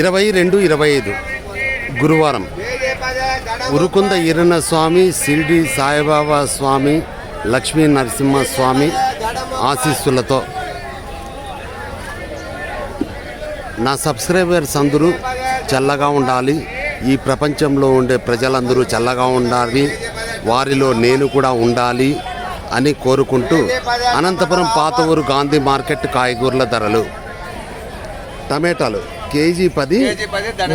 ఇరవై రెండు ఇరవై ఐదు. గురువారం ఉరుకుంద ఈరన్న స్వామి షిరిడి సాయిబాబా స్వామి లక్ష్మీ నరసింహ స్వామి ఆశీస్సులతో నా సబ్స్క్రైబర్స్ అందరూ చల్లగా ఉండాలి. ఈ ప్రపంచంలో ఉండే ప్రజలందరూ చల్లగా ఉండాలి. వారిలో నేను కూడా ఉండాలి అని కోరుకుంటూ అనంతపురం పాత ఊరు గాంధీ మార్కెట్ కాయగూరల ధరలు టమాటాలు కేజీ పది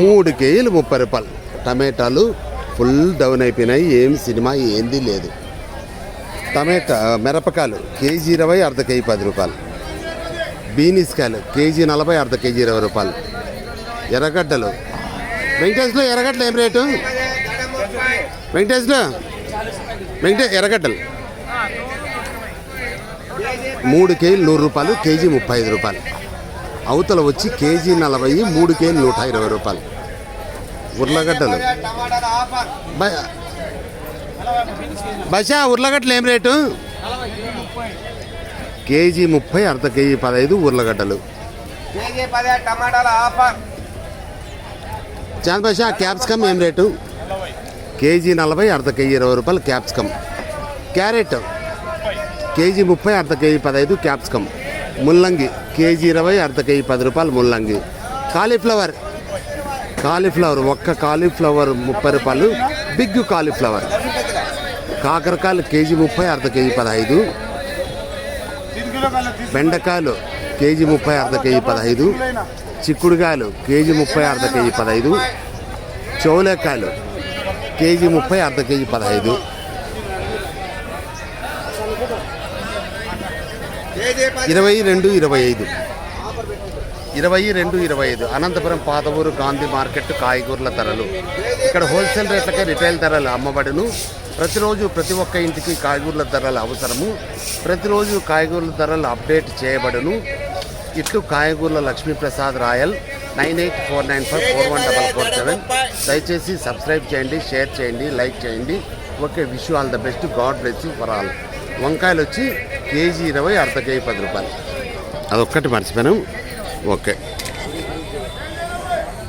మూడు కేజీలు ముప్పై రూపాయలు. టమాటాలు ఫుల్ డౌన్ అయిపోయినాయి ఏం సినిమా ఏంది లేదు. టమాటా మిరపకాయలు కేజీ ఇరవై అర్ధ కేజీ పది రూపాయలు. బీనిస్కాయలు కేజీ నలభై అర్ధ కేజీ ఇరవై రూపాయలు. ఎర్రగడ్డలు. వెంకటేష్లో ఎర్రగడ్డలు ఏం రేటు? వెంకటేష్లో? వెంకటేష్ ఎర్రగడ్డలు. మూడు కేజీలు నూరు రూపాయలు కేజీ ముప్పై ఐదు రూపాయలు. అవతల వచ్చి కేజీ నలభై మూడు కేజీలు నూట ఇరవై రూపాయలు. ఉర్లగడ్డలు. బషా ఉర్లగడ్డలు ఏం రేటు? కేజీ ముప్పై అర్ధ కేజీ పదహైదు ఉర్లగడ్డలు. కేజీ చాంద్ బషా క్యాప్సికమ్ ఏం రేటు? కేజీ నలభై అర్ధ కేజీ ఇరవై రూపాయలు క్యాప్సికమ్. క్యారెట్. కేజీ ముప్పై అర్ధ కేజీ పదహైదు క్యాప్సికమ్. ముల్లంగి కేజీ ఇరవై అర్ధ కేజీ పది రూపాయలు ముల్లంగి. కాలీఫ్లవర్. కాలీఫ్లవర్ ఒక్క కాలీఫ్లవర్ ముప్పై రూపాయలు. Big cauliflower. కాకరకాయలు కేజీ ముప్పై అర్ధ కేజీ పదహైదు. బెండకాయలు కేజీ ముప్పై అర్ధ కేజీ పదహైదు. చిక్కుడుకాయలు కేజీ ముప్పై అర్ధ కేజీ పదహైదు. చౌలేకాయలు కేజీ ముప్పై అర్ధ కేజీ పదహైదు కేజీ పది ఇరవై రెండు ఇరవై ఐదు. ఇరవై రెండు ఇరవై ఐదు. అనంతపురం పాతవూరు గాంధీ మార్కెట్ కాయగూరల ధరలు. ఇక్కడ హోల్సేల్ రేట్లకే రిటైల్ ధరలు అమ్మబడును. ప్రతిరోజు ప్రతి ఒక్క ఇంటికి కాయగూరల ధరలు అవసరము. ప్రతిరోజు కాయగూరల ధరలు అప్డేట్ చేయబడును. ఇట్లు కాయగూరల Lakshmiprasad Rayal nine eight four nine five four one double four seven. దయచేసి సబ్స్క్రైబ్ చేయండి షేర్ చేయండి లైక్ చేయండి. Okay wish all the best God bless for all వంకాయలు వచ్చి కేజీ ఇరవై అర్ధ కేజీ పది రూపాయలు. అదొక్కటి మర్చిపోయాను. ఓకే.